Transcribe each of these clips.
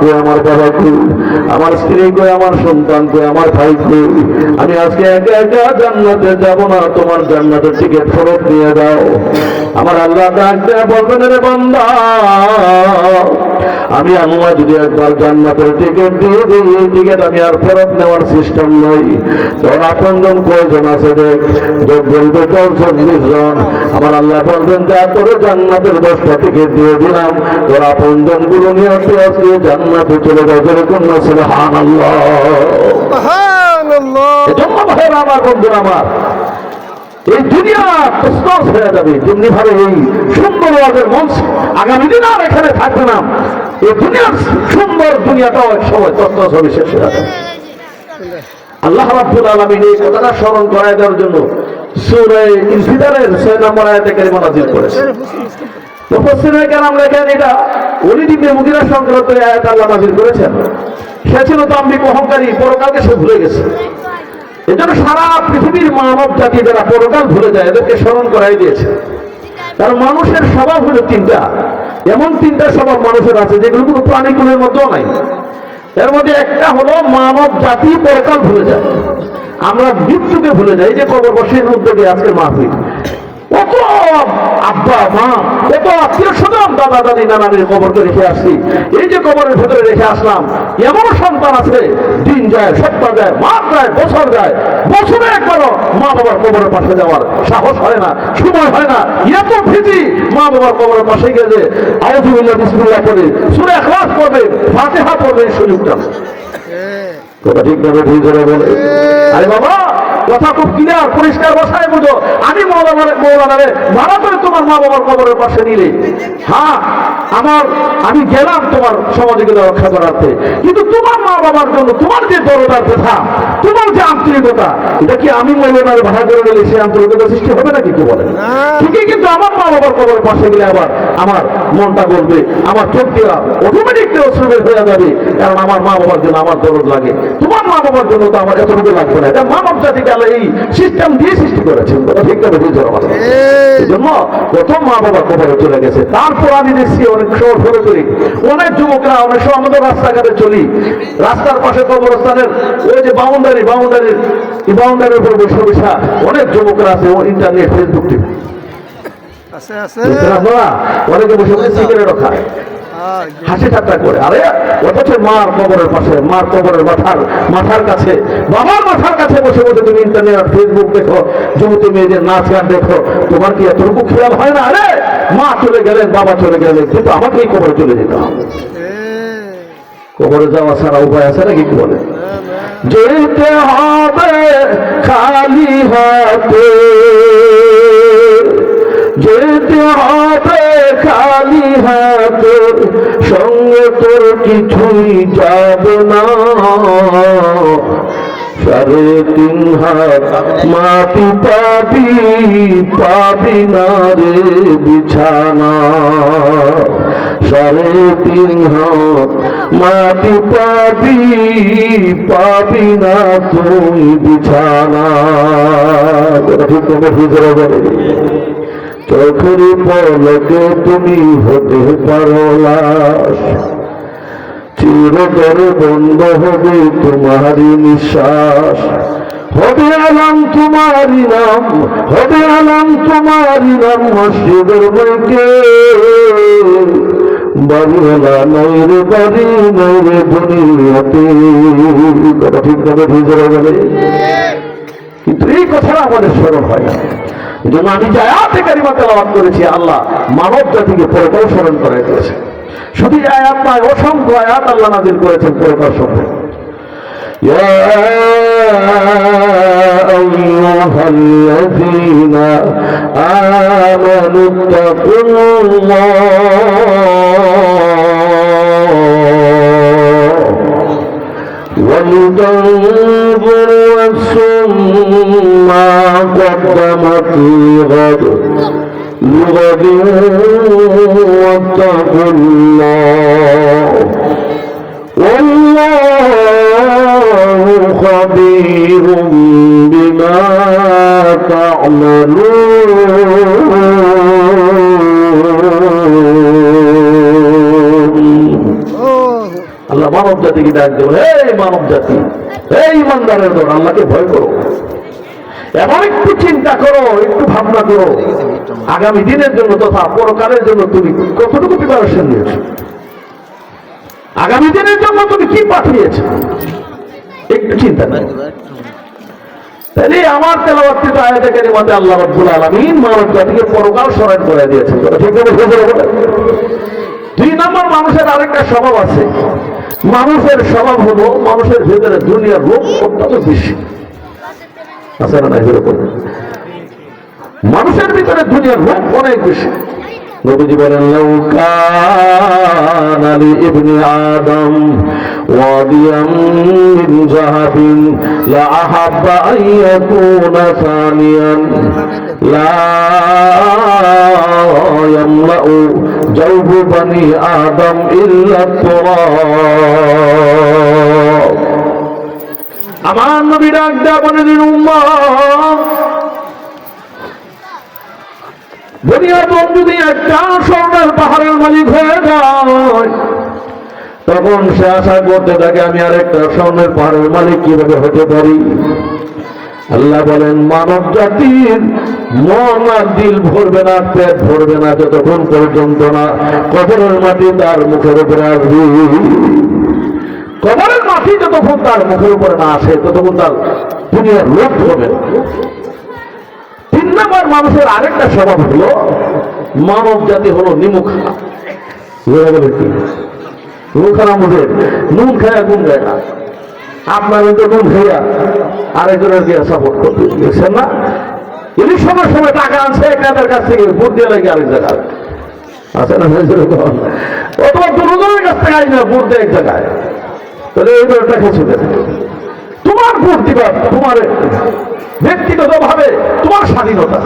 দিয়ে আল্লাহ স্ত্রী কই, আমার সন্তান কই, আমার ভাই কই। আমি আজকে একা একা না, তোমার জান্নাতের টিকিট ফেরত নিয়ে দাও আমার আল্লাহ ডাক দেয়া বলবেন, রে আমি আল্লাহ যদি একবার জান্নাতের টিকিট দিয়ে দিই এই টিকিট আমি আর ফেরত নেওয়ার সিস্টেম নই। তখন আপনজন কয়জন আছে দেখ? যোগ বলবে চল চল্লিশ জন। আমার আল্লাহ বলবেন যা করে জান্নাতের দশটা টিকিট দিয়ে দিলাম। তোর আপনজনগুলো নিয়ে আসতে আজকে জান্নাতে চলে যাও যেরকম না ছিল হান আল্লাহ সুবহানাল্লাহ এজন্য ভাইয়েরা আমার বন্ধুরা আমার এই দুনিয়া হয়ে যাবে। যেমনি ভাবে এই সুন্দর মঞ্চ আগামী দিন আর এখানে থাকবে না। দুনিয়ার সুন্দর দুনিয়াটাও এক সময় তস্তস হবে শেষ হয়ে যাবে। আল্লাহ রাব্বুল আলামিন এই কথাটা স্মরণ করায় দেওয়ার জন্য সূরা ইনফিতারের 6 নম্বর আয়াতে লেখেন এটা ওলিদ ইবনে সংক্রান্ত আয়াত আল্লাহ নাযিল করেছেন। সে ছিল দাম্ভিক অহংকারী, পরকালকে সে ভুলে গেছে। এজন্য সারা পৃথিবীর মানব জাতি যারা পরকাল ভুলে যায়, এদেরকে স্মরণ করাই দিয়েছে। কারণ মানুষের স্বভাব হলো তিনটা। এমন তিনটা স্বভাব মানুষের আছে, যেগুলো কোনো প্রাণীগুলোর মধ্যেও নাই। এর মধ্যে একটা হলো মানব জাতি পরকাল ভুলে যায়। আমরা মৃত্যুকে ভুলে যাই যে কবর বসের উদ্যোগে আজকে মাহফিল। আব্বা মা কত আত্মীয় স্বজন দাদা দাদি নানাদের কবরকে রেখে আসছি। এই যে কবরের ভেতরে রেখে আসলাম এমন সন্তান আছে দিন যায় সপ্তাহ যায় মাস যায় বছর যায়। বছরে একবারও মা বাবার কবরের পাশে যাওয়ার সাহস হয় না সময় হয় না। এত ভীতি মা বাবার কবরের পাশে গেলে আউজুবিল্লাহ বিসমিল্লাহ পড়ে সুরে এখলাস পড়বে ফাতিহা পড়বে এই সুযোগটা। কথা ঠিক ভাবে ঠিক করে বলে। আরে বাবা কথা খুব ক্লিয়ার পরিষ্কার ভাষায় বুঝো। আমি মৌলানারে মৌলানারে ভাড়া করে তোমার মা বাবার কবরের পাশে নিলে। হ্যাঁ আমার আমি গেলাম তোমার সমাজকে রক্ষা করাতে। কিন্তু তোমার মা বাবার জন্য তোমার যে দরদার কথা তোমার যে আন্তরিকতা এটা কি আমি মৌলানারে ভাড়া করে নিলে সে আন্তরিকতা সৃষ্টি হবে নাকি কি বলে। ঠিকই কিন্তু আমার মা বাবার কবরের পাশে গেলে আবার আমার মনটা বলবে আমার চোখ দিয়া অটোমেটিক অশ্রুবের হয়ে যাবে কারণ আমার মা বাবার জন্য আমার দরদ লাগে। বাবার জন্য তো আমার এতটুকু লাগবে না। এটা মানব জাতিকে আল্লাহ এই সিস্টেম দিয়ে সৃষ্টি করেছেন। কথা ঠিক না বুঝতে আমার এই। জন্য প্রথম মা বাবা কবরে চলে গেছে। তারপর আমি দেখছি অনেক শহর ঘুরে করি অনেক যুবকরা অনেক সময় আমাদের রাস্তাঘাটে চলি। রাস্তার পাশে কবরস্থানের ওই যে বাউন্ডারি বাউন্ডারির বাউন্ডারির উপর বসে বসা অনেক যুবকরা আছে ও ইন্টারনেট ফেসবুক টিভি আছে আছে। অনেকে বসে বসে সিগারেটও খায়। হাসি ঠাট্টা করে। আরে অথচ মার কবরের পাশে মার কবরের মাথার মাথার কাছে বাবার মাথার কাছে বসে বসে তুমি ইন্টারনেট ফেসবুক দেখো যুবতী মেয়েদের নাচ গান দেখো তোমার কি এতটুকু খেয়াল হয় না? আরে মা চলে গেলেন বাবা চলে গেলেন কিন্তু আমাকেই কবরে চলে যেতে হবে। কবরে যাওয়া ছাড়া উপায় আছে নাকি কি বলে যেতে হবে খালি হাতে। যেতে হবে খালি হাতে, সঙ্গে তোর কিছুই যাবে না। সাড়ে তিন হাত মাটি পাবি পাবি না রে বিছানা। সাড়ে তিন হাত মাটি পাবি পাবি না তুই বিছানা। ঠিক চোখের পলকে তুমি হতে পারো চিরতরে বন্ধ হবে তোমারই নিঃশ্বাস। হবে আলাম তোমারই নাম, হবে আলাম তোমারই নাম মসজিদের বইকে বাড়িওয়ালা নাই রে, বাড়ি নাই রে দুনিয়াতে। কথা ঠিক ভাবে ভিজরে গেলে কিন্তু এই কথাটা আমাদের স্মরণ হয় না। এই জন্য আমি যে আয়াতে কারিমা তেলাওয়াত করেছি আল্লাহ মানব জাতিকে পরকাল স্মরণ করাই দিয়েছে শুধু এই আয়াত নয় অসংখ্য আয়াত আল্লাহ নাজির করেছেন পরকাল সম্পর্কে يا أيها الذين آمنوا اتقوا الله ولتنظر نفس ما قدمت لغد لغد واتقوا الله والله خبير بما تعملون আল্লাহ মানব জাতিকে ডাক এই মানব জাতি এই ইমানদারের দল আল্লাহকে ভয় করো এমন একটু চিন্তা করো, একটু ভাবনা করো। আগামী দিনের জন্য তথা পরকালের জন্য তুমি কতটুকু প্রিপারেশন নিয়েছো? আগামী দিনের জন্য তুমি কি পাঠিয়েছো? একটু চিন্তা করো। তাহলে আমার তেলাবার্তিত আয়াতে কারিমাতে আল্লাহ রাব্বুল আলামিন মানব জাতিকে পরকাল স্মরণ করে বলে দুই নম্বর মানুষের আরেকটা স্বভাব আছে। মানুষের স্বভাব হলো মানুষের ভেতরে দুনিয়ার লোক অত্যন্ত বেশি। আছে না এরকম মানুষের ভিতরে দুনিয়ার লোক অনেক বেশি। নবীজি বলেন, লাউ কানা লি ইবনি আদম ওয়াদিয়াম মিন যাহাবিন লা আহাব্বা আন ইয়াকুনা সানিয়ান, লা ইয়ামলাউ জাওফু বানি আদম ইল্লা তুরাব আমার নবী ডাক দেয়া বলে দিন উম্মত দুনিয়াতন যদি একটা স্বর্ণের পাহাড়ের মালিক হয়ে যায়, তখন সে আশা করতে থাকে, আমি আর একটা স্বর্ণের পাহাড়ের মালিক কীভাবে হতে পারি? আল্লাহ বলেন, মানব জাতির মন আর দিল ভরবে না, পেট ভরবে না, যতক্ষণ পর্যন্ত না কবরের মাটি তার মুখের উপরে আসবে। কবরের মাটি যতক্ষণ তার মুখের উপরে না আসে, ততক্ষণ তার দুনিয়ার লোক হবে তিন নম্বর মানুষের আরেকটা স্বভাব হলো, মানব জাতি হলো নিমুখা। বলে কি? মুখানা মুখের নুন খায়া গুণ দেয় না। আপনার তো নুন খাইয়া আরেকজনের দিয়ে সাপোর্ট করতে দেখছেন না? ইলেকশনের সময় টাকা আনছে এক নেতার কাছ থেকে ভোট দিয়ে লাগে আরেক জায়গায়। আছে না অথবা দুজনের কাছ থেকে না ভোট দেয় এক জায়গায়। তাহলে এই ব্যাপারটা কিছু তোমার ভোট দিবা তোমার ব্যক্তিগত ভাবে তোমার স্বাধীনতা,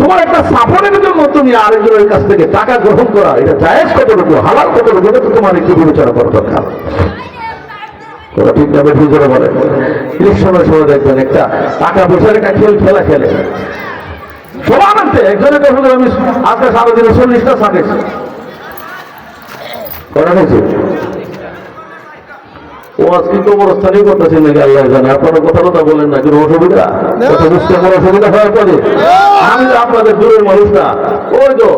তোমার একটা সাপোর্টের জন্য তুমি আরেকজনের কাছ থেকে টাকা গ্রহণ করা, এটা জায়েজ কতটুকু, হালাল কতটুকু, এটা তো তোমার একটু বিবেচনা করা দরকার। ওরা ঠিক যাবে ভিজরে বলে। ইলেকশনের সময় দেখবেন একটা টাকা পয়সার একটা খেল, খেলা খেলে। সবার আনতে একজনের কাছে আমি আজকে সারাদিনে চল্লিশটা সাকেছি করা হয়েছে ও আজকে তো অবস্থানই করতেছে নাকি আল্লাহ জানে। আপনারা কথা কথা বলেন না কিন্তু অসুবিধা? কথা বুঝতে আমার অসুবিধা হওয়ার পরে আমি তো আপনাদের দূরের মানুষ না। ওই তো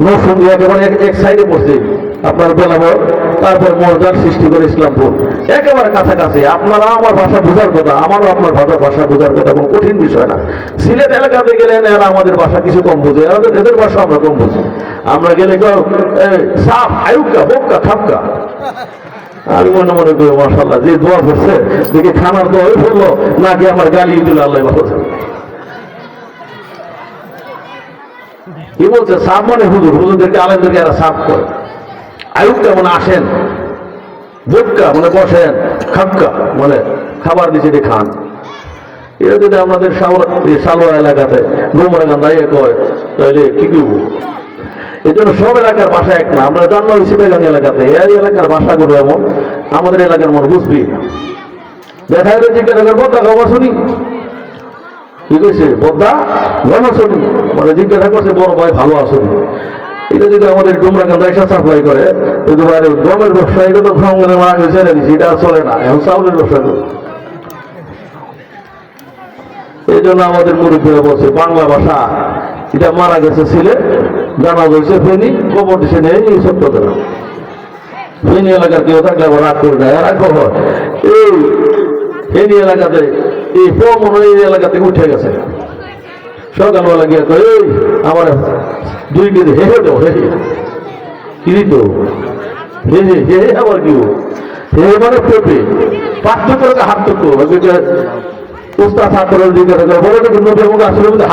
নরসিংদী একেবারে এক- সাইডে পড়ছে আপনার বেলাবর তারপর মর্যাদার সৃষ্টি করে ইসলামপুর। একেবারে কাছাকাছি। আপনারা আমার ভাষা বোঝার কথা আমারও আপনার ভাষা ভাষা বোঝার কথা কোনো কঠিন বিষয় না। সিলেট এলাকাতে গেলে এরা আমাদের ভাষা কিছু কম বোঝে এদের এদের ভাষা আমরা কম বুঝি। আমরা গেলে কেউ সাপ আয়ুক্কা বোক্কা খাপকা। আমি মনে মনে করি মাসাল্লাহ যে দোয়া করছে, দেখে খানার দোয়া হয়ে ফেলল, নাকি আমার গালি দিল আল্লাহ ভালো কি বলছে? সাপ মানে হুজুর, হুজুরদেরকে, আলেমদেরকে এরা সাপ করে। আয়ুক্কা মানে আসেন? বোটকা মানে বসেন খাক্কা মানে খাবার দিচ্ছে যে খান। এটা যদি আমাদের সালোয়া এলাকাতে গোমরাগান দাঁড়িয়ে কয়, তাহলে কি করব? এই জন্য সব এলাকার ভাষা এক না। আমরা জানলাম সিপাহীগঞ্জ এলাকাতে। এই এলাকার ভাষাগুলো এমন। আমাদের এলাকার মন বুঝবি। দেখা গেলে জিজ্ঞাসা করে বদ্দা খবর শুনি? কি কইছে? বদ্দা গণ শুনি। মানে জিজ্ঞাসা করছে, বড় ভাই ভালো আসুন এটা যদি আমাদের ডুমরা কান্দা এসে সাপ্লাই করে কিন্তু বাইরে গমের ব্যবসা, এটা তো ভ্রমণের মারা গেছে, এটা চলে না। এখন চাউলের ব্যবসা এই জন্য আমাদের মুরব্বীরা বলছে, বাংলা ভাষা, এটা মারা গেছে ছিলে জানা গেছে, ফেনি, খবর দিছে নেই এই সত্য না। ফেনি এলাকার কেউ থাকলে আবার রাগ করে দেয় রাগ খবর এই ফেনি এলাকাতে, এই হয় এই এলাকা থেকে উঠে গেছে। সকালবেলা গিয়ে কয়, এই, আমার দুই কেজি হে হে দেবো হে হে। কি দিত? হে আবার কি হে মানে পেঁপে। পার্থক্য হার্থক্য উস্তাদ ছাত্রের জিজ্ঞাসা করে বলে কিন্তু নবী আমাকে আসলে বলতে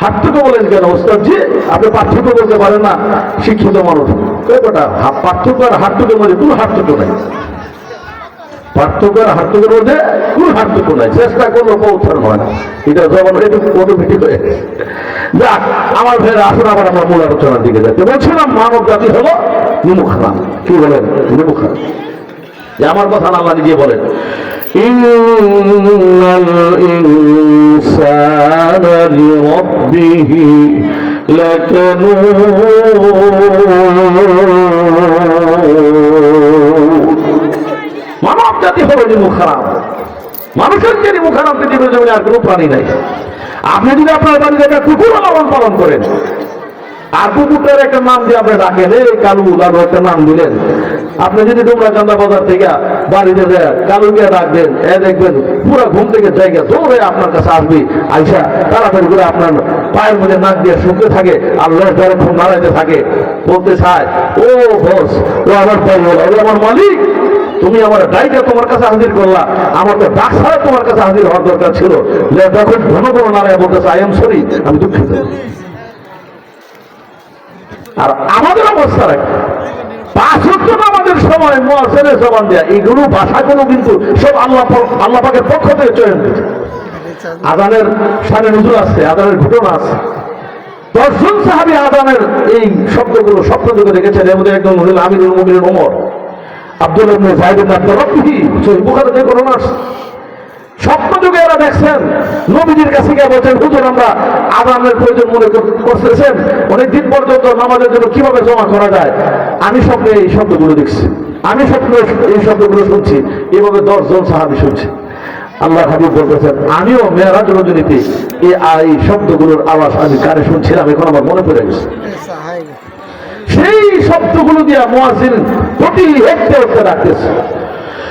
হার্থক্য কি ব্যাপারটা হার্থক্য বলেন কেন ওস্তাদ আপনি পার্থক্য বলতে পারেন না, শিক্ষিত মানুষ। হা- পার্থক্য আর হার্থক্যের মধ্যে কোনো হার্থক্য নাই। পার্থক্য আর হার্থক্যের মধ্যে কোনো হার্থক্য নাই। চেষ্টা করলে পৌঁছানো হয় না। এটা একটু অটোমেটিক হয়ে যাক, আমার ভাইয়ের আসুন, আবার আমরা মূল আলোচনার দিকে যাচ্ছি। বলছিলাম মানব জাতি হলো নিমুখানা কি বলেন? নিমুখানা যে আমার কথা আল্লাহ নিজে বলেন। ইনসানা লিরাব্বিহি লাকানুন মানব জাতি হলো নিমুখ খারাপ। মানুষের যে নিমুখ খারাপ পৃথিবীর জমিনে আর কোনো প্রাণী নাই। আপনি যদি আপনার বাড়িতে একটা কুকুরও লালন পালন করেন আর কুকুরটার একটা নাম দিয়ে আপনি ডাকেন, এই কালু লালু একটা নাম দিলেন। আপনি যদি ডুমরা কান্দা বাজার থেকে বাড়িতে কালু গিয়ে ডাকবেন এ দেখবেন পুরো ঘুম থেকে জায়গা দৌড়ে আপনার কাছে আসবি। আইসা তাড়াতাড়ি করে আপনার পায়ের মধ্যে নাক দিয়ে শুনতে থাকে আর লোক ধরে খুব নাড়াইতে থাকে। বলতে চায়, ও বস, ও আমার পরিবার ও আমার মালিক, তুমি আমার ডাইটা তোমার কাছে হাজির করলা, আমার তো ডাক তোমার কাছে হাজির হওয়ার দরকার ছিল। দেখো ঘন ঘন নারায় বলতেছে আই এম সরি, আমি দুঃখিত। আর আমাদের অবস্থা রাখে পাঁচ হচ্ছে আমাদের সময় মোয়াজের জবান দেয়া এইগুলো ভাষাগুলো কিন্তু সব আল্লাহ আল্লাহ পাকের পক্ষ থেকে চয়ন আদানের সামনে নজর আছে, আদানের ঘটনা আছে। দর্শন সাহাবি আদানের এই শব্দগুলো স্বপ্ন যুগে দেখেছেন, এর মধ্যে একজন হলেন আমিরুল মুমিনিন ওমর। আব্দুল ইবনে আব্দুর রাব্বিহি সহিহ বুখারীতে ঘটনা আছে। স্বপ্ন যুগে এরা দেখছেন, নবীজির কাছে গিয়ে বলছেন, হুজুর, আমরা প্রয়োজন মনে করতেছেন। অনেকদিন পর্যন্ত নামাজের জন্য কীভাবে জমা করা যায়? আমি স্বপ্নে এই শব্দগুলো দেখছি। আমি এই শব্দগুলো শুনছি। এভাবে দশজন সাহাবি শুনছি। আল্লাহ হাবিব বলতেছেন, আমিও মেয়েরাজ রজনীতে এই শব্দগুলোর আওয়াজ আমি কানে শুনছিলাম, এখন আমার মনে পড়ে গেছে। সেই শব্দগুলো দিয়ে মোয়াজিন প্রতি হেঁটে উঠতে ডাকতেছে।